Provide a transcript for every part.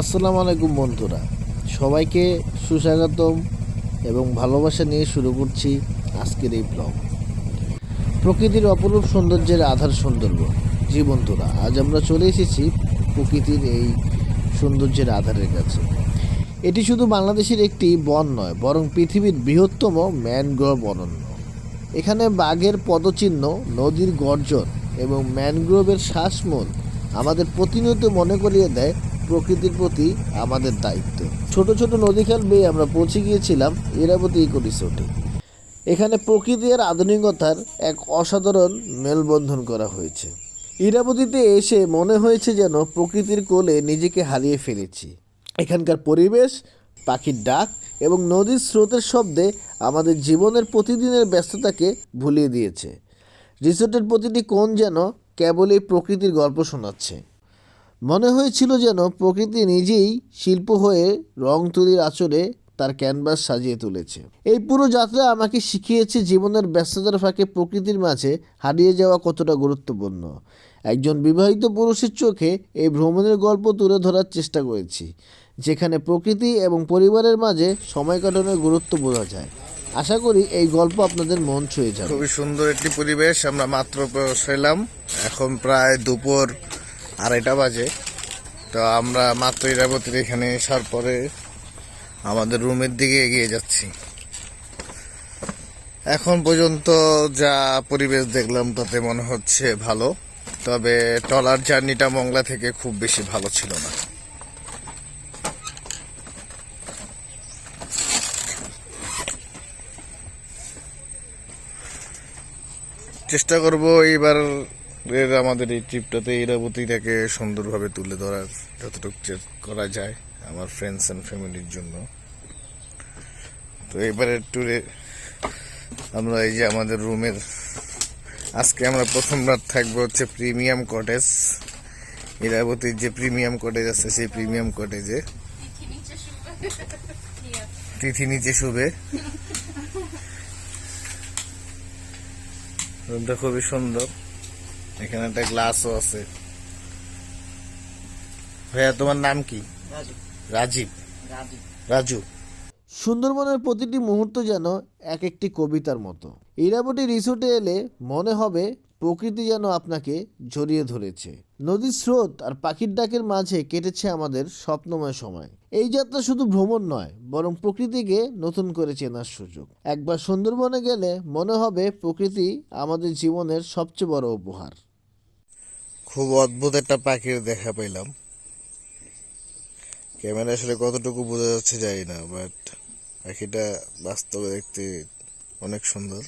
আসসালামু আলাইকুম বন্ধুরা। সবাইকে সুস্বাগতম এবং ভালোবাসা নিয়ে শুরু করছি আজকের এই ব্লগ প্রকৃতির অপরূপ সৌন্দর্যের আধার সুন্দরবন। জি বন্ধুরা, আজ আমরা চলে এসেছি প্রকৃতির এই সৌন্দর্যের আধারের কাছে। এটি শুধু বাংলাদেশের একটি বন নয়, বরং পৃথিবীর বৃহত্তম ম্যানগ্রোভ অরণ্য এখানে বাঘের পদচিহ্ন, নদীর গর্জন এবং ম্যানগ্রোভের শ্বাসমূল আমাদের প্রতিনিয়ত মনে করিয়ে দেয় প্রকৃতির প্রতি আমাদের দায়িত্ব। ছোট ছোট নদীখাল বেয়ে আমরা পৌঁছে গিয়েছিলাম ইরাবতী ইকো রিসোর্টে। এখানে প্রকৃতি আর আধুনিকতার এক অসাধারণ মেলবন্ধন করা হয়েছে। ইরাবতীতে এসে মনে হয়েছে যেন প্রকৃতির কোলে নিজেকে হারিয়ে ফেলেছি। এখানকার পরিবেশ, পাখির ডাক এবং নদীর স্রোতের শব্দে আমাদের জীবনের প্রতিদিনের ব্যস্ততাকে ভুলিয়ে দিয়েছে। রিসোর্টের প্রতিটি কোণ যেন কেবলই প্রকৃতির গল্প শোনাচ্ছে। মনে হয়েছিল যেন প্রকৃতি নিজেই শিল্প হয়ে রং তুলির আচরে তার ক্যানভাস সাজিয়ে তুলেছে। এই পুরো যাত্রা আমাকে শিখিয়েছে জীবনের ব্যস্ততার ফাঁকে প্রকৃতির মাঝে হারিয়ে যাওয়া কতটা গুরুত্বপূর্ণ। একজন বিবাহিত পুরুষের চোখে এই ভ্রমণের গল্প তুলে ধরার চেষ্টা করেছি, যেখানে প্রকৃতি এবং পরিবারের মাঝে সময় কাটানোর গুরুত্ব বোঝা যায়। আশা করি এই গল্প আপনাদের মন ছুঁয়ে যাবে। খুবই সুন্দর একটি পরিবেশ, আমরা মাত্র এখন প্রায় দুপুর আড়াইটা বাজে। তো আমরা মাত্র ইরাবতীর এখানে আসার পরে আমাদের রুমের দিকে এগিয়ে যাচ্ছি। এখন পর্যন্ত যা পরিবেশ দেখলাম তাতে মনে হচ্ছে ভালো, তবে ট্রলার জার্নিটা মংলা থেকে খুব বেশি ভালো ছিল না। চেষ্টা করব এইবার এর আমাদের এই ট্রিপটাতে ইরাবতীটাকে সুন্দরভাবে তুলে ধরার যতটুকু করা যায় আমার ফ্রেন্ডস অ্যান্ড ফ্যামিলির জন্য। তো এবারের ট্যুরে আমরা এই যে আমাদের রুমের আজকে আমরা প্রথম রাত থাকব হচ্ছে প্রিমিয়াম কটেজ ইরাবতীর যে প্রিমিয়াম কটেজ আছে সেই প্রিমিয়াম কটেজে তিথি নিচে শুবে। রুমটা খুবই সুন্দর। এখানে একটা গ্লাসও আছে। ভাইয়া তোমার নাম কি? রাজীব। রাজু। সুন্দরবনের প্রতিটি মুহূর্ত যেন এক একটি কবিতার মতো। ইরাবটি রিসোর্টে এলে মনে হবে প্রকৃতি যেন আপনাকে জড়িয়ে ধরেছে। নদীর স্রোত আর পাখির ডাকের মাঝে কেটেছে আমাদের স্বপ্নময় সময়। এই যাত্রা শুধু ভ্রমণ নয়, বরং প্রকৃতিকে নতুন করে চেনার সুযোগ। একবার সুন্দরবনে গেলে মনে হবে প্রকৃতি আমাদের জীবনের সবচেয়ে বড় উপহার। খুব অদ্ভুত একটা পাখির দেখা পেলাম। ক্যামেরা আসলে কতটুকু বোঝা যাচ্ছে জানি না বাট পাখিটা বাস্তবে দেখতে অনেক সুন্দর।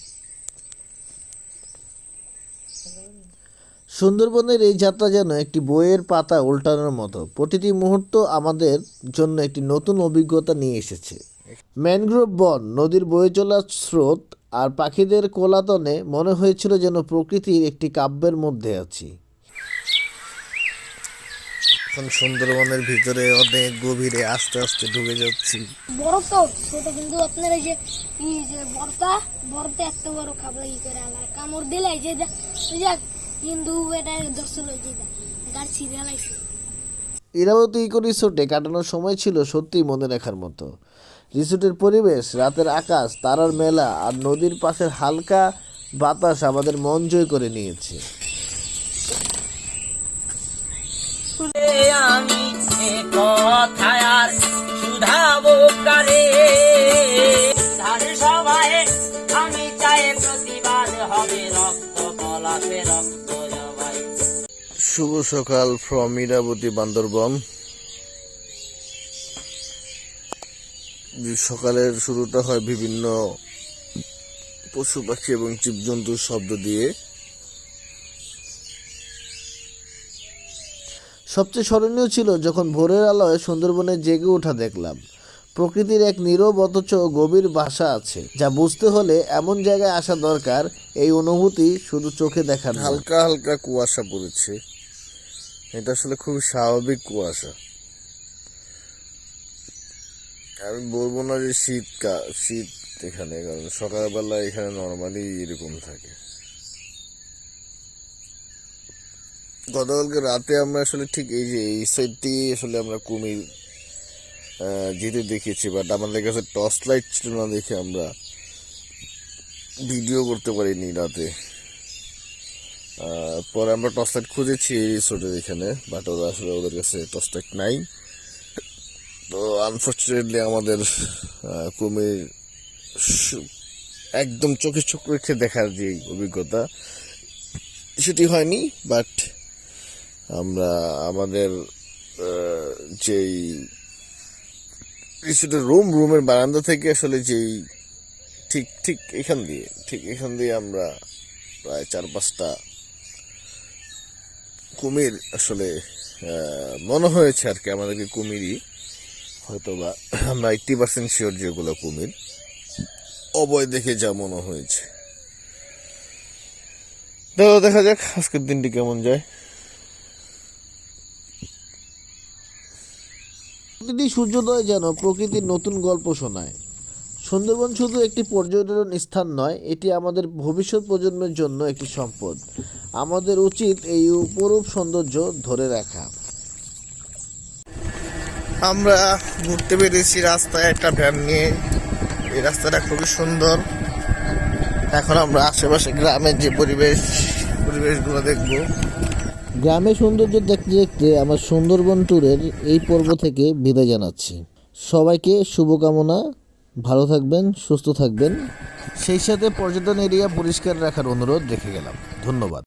সুন্দরবনের এই যাত্রা যেন একটি বইয়ের পাতা উল্টানোর মতো। প্রতিটি মুহূর্ত আমাদের জন্য একটি নতুন অভিজ্ঞতা নিয়ে এসেছে। ম্যানগ্রোভ বন, নদীর বয়ে চলার স্রোত আর পাখিদের কোলাতনে মনে হয়েছিল যেন প্রকৃতির একটি কাব্যের মধ্যে আছি। এখন সুন্দরবনের ভিতরে অনেক গভীরে আস্তে আস্তে ঢুকে যাচ্ছি। বড় তো ছোট কিন্তু আপনার এই যে ই যে বড়টা বড়তে এত বড় খাবলা ই করে কামড় দিলে এই যে কিন্তু এটা দর্শন হয়ে যায় গাছ ছিঁড়ে লাইছে ইরাবতী ইকো রিসোর্টে কাটানোর সময় ছিল সত্যিই মনে রাখার মতো। রিসোর্টের পরিবেশ রাতের আকাশ তারার মেলা আর নদীর পাশের হালকা বাতাস আমাদের মন জয় করে নিয়েছে। আমি এ কথায় আর শুধাবো কারে ধার সভায় আমি চাই প্রতিবাদ হবে রক্ত পলাশে রক্ত জবাই। শুভ সকাল ফ্রম ইরাবতী বান্দরবন। সকালের শুরুটা হয় বিভিন্ন পশু পাখি এবং জীবজন্তুর শব্দ দিয়ে। সবচেয়ে স্মরণীয় ছিল যখন ভোরের আলোয় সুন্দরবনে জেগে ওঠা দেখলাম। প্রকৃতির এক নীরব অথচ গভীর ভাষা আছে, যা বুঝতে হলে এমন জায়গায় আসা দরকার, এই অনুভূতি শুধু চোখে দেখার। হালকা হালকা কুয়াশা পড়েছে। এটা আসলে খুবই স্বাভাবিক কুয়াশা। আমি বলব না যে শীতকা, শীত এখানে, কারণ সকালবেলা এখানে নর্মালি এরকম থাকে। গতকালকে রাতে আমরা আসলে ঠিক এই যে এই সাইডটি আসলে আমরা কুমির যেতে দেখেছি বাট আমাদের কাছে টর্চ লাইট ছিল না দেখে আমরা ভিডিও করতে পারিনি রাতে। পরে আমরা টর্চ লাইট খুঁজেছি এই রিসোর্টের এখানে বাট ওরা আসলে ওদের কাছে টর্চ লাইট নাই। তো আনফর্চুনেটলি আমাদের কুমির একদম চোখে চোখ রেখে দেখার যে অভিজ্ঞতা, সেটি হয়নি বাট আমরা আমাদের যেই রিসোর্টের রুম রুমের বারান্দা থেকে আসলে যেই ঠিক ঠিক এখান দিয়ে, ঠিক এখান দিয়ে আমরা প্রায় চার পাঁচটা কুমির আসলে মনে হয়েছে আর কি আমাদেরকে কুমিরই। হয়তো বা আমরা এইটটি পার্সেন্ট শিওর যেগুলো কুমির। অবয় দেখে যা মনে হয়েছে। তো দেখা যাক আজকের দিনটি কেমন যায়। প্রতিটি সূর্যোদয় যেন প্রকৃতির নতুন গল্প শোনায়। সুন্দরবন শুধু একটি পর্যটন স্থান নয়, এটি আমাদের ভবিষ্যৎ প্রজন্মের জন্য একটি সম্পদ। আমাদের উচিত এই অপরূপ সৌন্দর্য ধরে রাখা। আমরা ঘুরতে বেরিয়েছি রাস্তায় একটা ভ্যান নিয়ে। এই রাস্তাটা খুবই সুন্দর। এখন আমরা আশেপাশে গ্রামের যে পরিবেশ, পরিবেশগুলো দেখব। গ্রামের সৌন্দর্য দেখতে দেখতে আমার সুন্দরবন ট্যুরের এই পর্ব থেকে বিদায় জানাচ্ছি। সবাইকে শুভকামনা, ভালো থাকবেন, সুস্থ থাকবেন। সেই সাথে পর্যটন এরিয়া পরিষ্কার রাখার অনুরোধ রেখে গেলাম। ধন্যবাদ।